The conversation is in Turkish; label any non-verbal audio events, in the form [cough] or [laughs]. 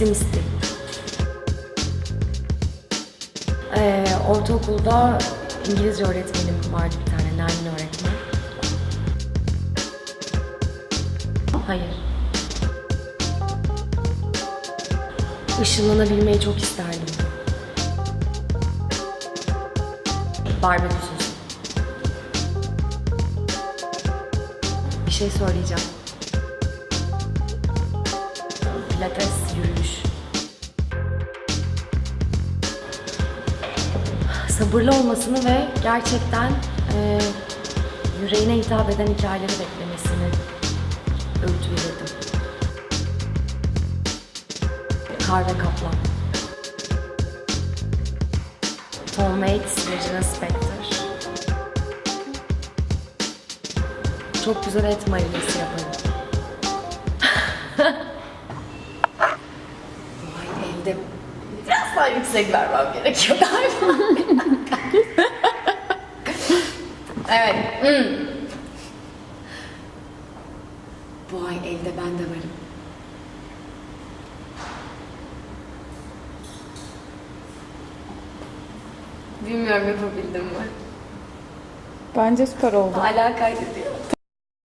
Pesimisti. Ee, ortaokulda İngilizce öğretmenim vardı bir tane, Nermin öğretmen. Hayır. Işınlanabilmeyi çok isterdim. Barbeküsüz. Bir şey söyleyeceğim. Pilates, yürüyüş. Sabırlı olmasını ve gerçekten e, yüreğine hitap eden hikayeleri beklemesini öğütüledim. Kar ve Kaplan. Tom Waits, Regina Spektor. Çok güzel et marinesi yaparım. Vay elde biraz daha yüksek vermem gerekiyor galiba. [laughs] evet. hmm. Bu ay elde ben de varım. Bilmiyorum yapabildim mi? Bence süper oldu. Hala kaydediyor.